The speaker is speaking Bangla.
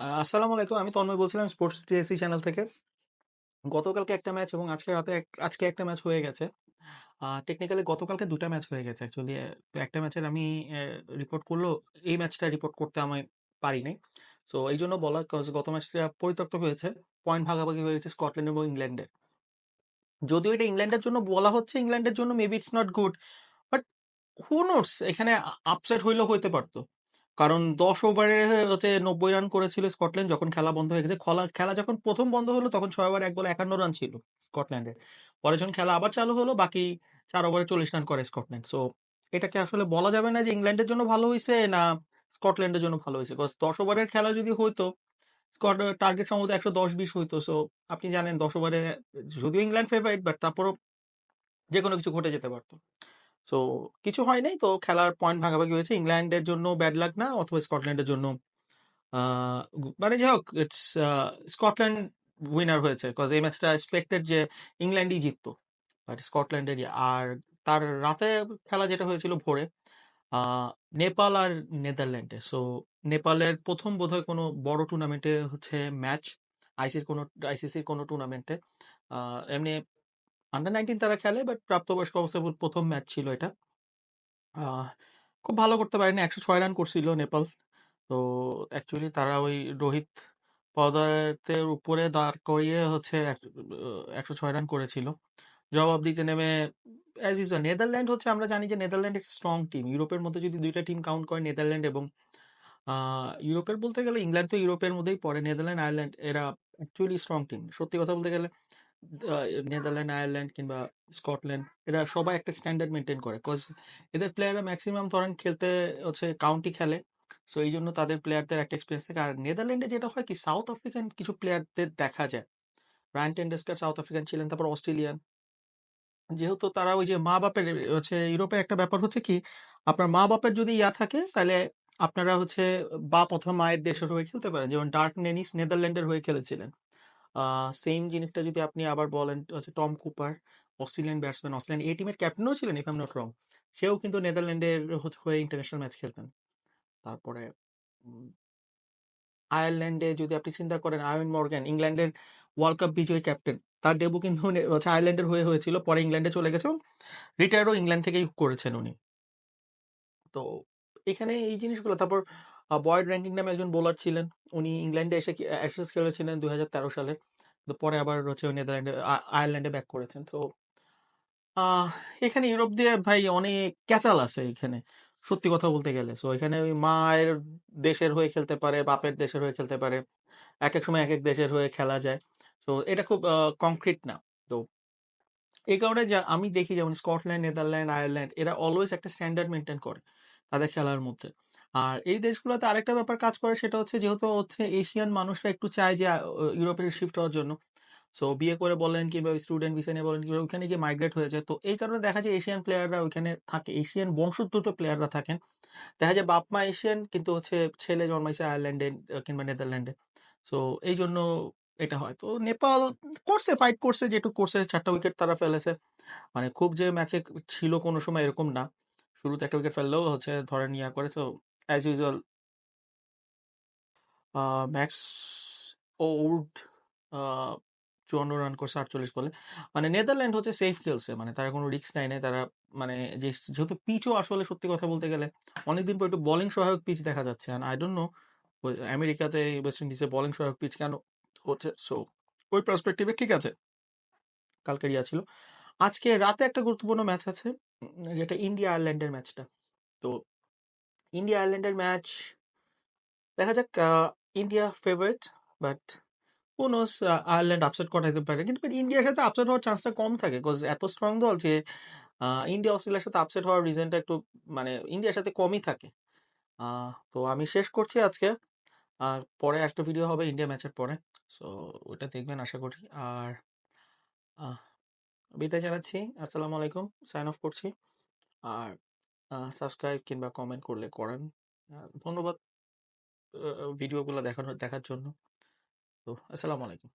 আসসালামু আলাইকুম। আমি তন্ময় বলছিলাম স্পোর্টস টিএসসি চ্যানেল থেকে। গতকালকে একটা ম্যাচ এবং আজকে রাতে আজকে একটা ম্যাচ হয়ে গেছে। টেকনিক্যালি গতকালকে দুটা ম্যাচ হয়ে গেছে অ্যাকচুয়ালি তো একটা ম্যাচের আমি রিপোর্ট করল এই ম্যাচটা রিপোর্ট করতে আমি পারি নাই। সো এইজন্য বলা কজ গত ম্যাচটা পরিত্যক্ত হয়েছে। পয়েন্ট ভাগাভাগি হয়েছে স্কটল্যান্ড এবং ইংল্যান্ডের। যদিও এটা ইংল্যান্ডের জন্য বলা হচ্ছে ইংল্যান্ডের জন্য maybe it's not good. But who knows এখানে আপসেট হইলেও হইতে পারত। কারণ ১০ ওভারে হচ্ছে ৯০ রান করেছিল স্কটল্যান্ড যখন খেলা বন্ধ হয়ে গেছে। খলা, খেলা যখন প্রথম বন্ধ হলো তখন ৬ ওভারে ১ বলে ৫১ রান ছিল স্কটল্যান্ডের। পরে যখন খেলা আবার চালু হলো বাকি চার ওভারে ৪০ রান করে স্কটল্যান্ড। সো এটাকে আসলে বলা যাবে না যে ইংল্যান্ডের জন্য ভালো হয়েছে না স্কটল্যান্ডের জন্য ভালো হয়েছে কজ ১০ ওভারের খেলা যদি হইতো, স্কট টার্গেট সম্ভবত ১১০-২০ হইতো। সো আপনি জানেন ১০ ওভারে, যদিও ইংল্যান্ড ফেভারিট বাট তারপরও যে কোনো কিছু ঘটে যেতে পারত। সো কিছু হয় নাই। তো খেলার পয়েন্ট ভাগাভাগি হয়েছে। ইংল্যান্ডের জন্য ব্যাড লাক না, অথবা স্কটল্যান্ডের জন্য মানে যাই হোক ইটস স্কটল্যান্ড উইনার হয়েছে। কজ এই ম্যাচটা এক্সপেক্টেড যে ইংল্যান্ডই জিততো। বাট স্কটল্যান্ডেরই। আর তার রাতে খেলা যেটা হয়েছিল ভোরে নেপাল আর নেদারল্যান্ডে। সো নেপালের ১ম বোধহয় কোনো বড় টুর্নামেন্টে হচ্ছে ম্যাচ আইসির কোনো আইসিসির কোনো টুর্নামেন্টে। এমনি আন্ডার 19 তারা খেলে বাট প্রাপ্তবয়স্ক অবস্থায় প্রথম ম্যাচ ছিল এটা। খুব ভালো করতে পারেনি। ১০৬ রান করছিল নেপাল। তো অ্যাকচুয়ালি তারা ওই রোহিত পদার্থের উপরে দাঁড় করিয়ে হচ্ছে একশো ছয় রান করেছিল। জবাব দিতে নেমে অ্যাজ ইউজুয়াল নেদারল্যান্ড হচ্ছে আমরা জানি যে নেদারল্যান্ড একটা স্ট্রং টিম। ইউরোপের মধ্যে যদি দুইটা টিম কাউন্ট করে নেদারল্যান্ড এবং ইউরোপের বলতে গেলে ইংল্যান্ড তো ইউরোপের মধ্যেই পড়ে। নেদারল্যান্ড, আয়ারল্যান্ড এরা অ্যাকচুয়ালি স্ট্রং টিম। সত্যি কথা বলতে গেলে নেদারল্যান্ড, আয়ারল্যান্ড কিংবা স্কটল্যান্ড এরা সবাই একটা স্ট্যান্ডার্ড মেনটেন করে। কজ এদের প্লেয়াররা ম্যাক্সিমাম ধরেন খেলতে হচ্ছে কাউন্টি খেলে। সো এই জন্য তাদের প্লেয়ারদের একটা এক্সপেরিয়েন্স থাকে। আর নেদারল্যান্ডে যেটা হয় কি সাউথ আফ্রিকান কিছু প্লেয়ারদের দেখা যায়। রায়ান টেন্ডুস্কার সাউথ আফ্রিকান ছিলেন, তারপর অস্ট্রেলিয়ান। যেহেতু তারা ওই যে মা-বাপের হচ্ছে ইউরোপে একটা ব্যাপার হচ্ছে কি আপনার মা-বাপের যদি ইয়া থাকে তাহলে আপনারা হচ্ছে বাপ অথবা মায়ের দেশের হয়ে খেলতে পারেন। যেমন ডার্ক নেনিস নেদারল্যান্ডের হয়ে খেলেছিলেন। আ সেইম জিনিসটা যদি আপনি আবার বলেন হচ্ছে Tom Cooper Australian batsman, Australian এই টিমের ক্যাপ্টেনও ছিলেন ইফ এম নট রং। সেও কিন্তু নেদারল্যান্ডের হয়ে ইন্টারন্যাশনাল ম্যাচ খেলতেন। তারপরে আয়ারল্যান্ডে যদি আপনি চিন্তা করেন আয়ন মর্গ্যান ইংল্যান্ডের ওয়ার্ল্ড কাপ বিজয়ী ক্যাপ্টেন। তার ডেবু কিন্তু হচ্ছে আয়ারল্যান্ডের হয়ে হয়েছিল। পরে ইংল্যান্ডে চলে গেছে এবং রিটায়ারও ইংল্যান্ড থেকেই করেছেন উনি। তো এখানে এই জিনিসগুলো তারপর বয়েড র‍্যাঙ্কিং নামে একজন বোলার ছিলেন। উনি ইংল্যান্ডে এসে কি অ্যাশেজ খেলেছিলেন ২০১৩ সালে। পরে আবার হচ্ছে নেদারল্যান্ডে আয়ারল্যান্ডে ব্যাক করেছেন। তো এখানে ইউরোপ দিয়ে ভাই অনেক ক্যাচাল আছে এখানে। সত্যি কথা বলতে গেলে। সো এখানে ওই মায়ের দেশের হয়ে খেলতে পারে, বাপের দেশের হয়ে খেলতে পারে। এক এক সময় এক এক দেশের হয়ে খেলা যায়। সো এটা খুব কংক্রিট না। তো এই কারণে যা আমি দেখি যেমন স্কটল্যান্ড, নেদারল্যান্ড, আয়ারল্যান্ড এরা অলওয়েজ একটা স্ট্যান্ডার্ড মেনটেন করে তাদের খেলার মধ্যে। আর এই দেশগুলোতে আরেকটা ব্যাপার কাজ করে সেটা হচ্ছে যেহেতু হচ্ছে এশিয়ান মানুষরা একটু চায় যে আ ইউরোপে শিফট হওয়ার জন্য। সো বিয়ে করে বলেন কিংবা স্টুডেন্ট ভিসা নিয়ে বলেন কিংবা ওইখানে গিয়ে মাইগ্রেট হয়ে যায়। তো এই কারণে দেখা যায় এশিয়ান প্লেয়াররা ওইখানে থাকে। এশিয়ান বংশোদ্ভূত প্লেয়াররা থাকেন। দেখা যায় বাপ-মা এশিয়ান কিন্তু হচ্ছে ছেলে জন্মাইছে আয়ারল্যান্ডে কিংবা নেদারল্যান্ডে। সো এই জন্য এটা হয়। তো নেপাল করছে, ফাইট করছে যেটুক করছে ৪ টা উইকেট তারা ফেলেছে। মানে খুব যে ম্যাচে ছিল কোনো সময় এরকম না। শুরুতে একটা উইকেট ফেললেও হচ্ছে ধরেন ইয়া করে so as usual Max uh ৫৪ run করছে ৪৮ বলে। মানে নেদারল্যান্ড হচ্ছে সেফ খেলছে। মানে তারা কোনো রিস্ক নেয় নাই। তারা মানে যেহেতু পিচও আসলে সত্যি কথা বলতে গেলে অনেকদিন পর একটু বোলিং সহায়ক পিচ দেখা যাচ্ছে। অ্যান্ড আই ডোন্ট নো আমেরিকাতে ওয়েস্ট ইন্ডিজে বোলিং সহায়ক পিচ কেন হচ্ছে। সো ওই পার্সপেক্টিভ ঠিক আছে। কালকের ইয়া ছিল। আজকে রাতে একটা গুরুত্বপূর্ণ ম্যাচ আছে। যেটা ইন্ডিয়া আয়ারল্যান্ডের ম্যাচটা। তো ইন্ডিয়া আয়ারল্যান্ডের ম্যাচ, দেখা যাক India favourite but who knows uh, Ireland upset করাইতে পারে। কিন্তু ইন্ডিয়ার সাথে আপসেট হওয়ার চান্সটা কম থাকে। কজ এত স্ট্রং দল যে ইন্ডিয়া অস্ট্রেলিয়ার সাথে আপসেট হওয়ার রিজনটা একটু মানে ইন্ডিয়ার সাথে কমই থাকে। তো আমি শেষ করছি আজকে। আর পরে একটা ভিডিও হবে ইন্ডিয়া ম্যাচের পরে। সো ওটা দেখবেন, আশা করি। আর বিদায় জানাচ্ছি। আসসালামু আলাইকুম। সাইন অফ করছি। আর সাবস্ক্রাইব কিংবা কমেন্ট করলে করেন। ধন্যবাদ ভিডিওগুলো দেখানো দেখার জন্য। তো, আসসালামু আলাইকুম।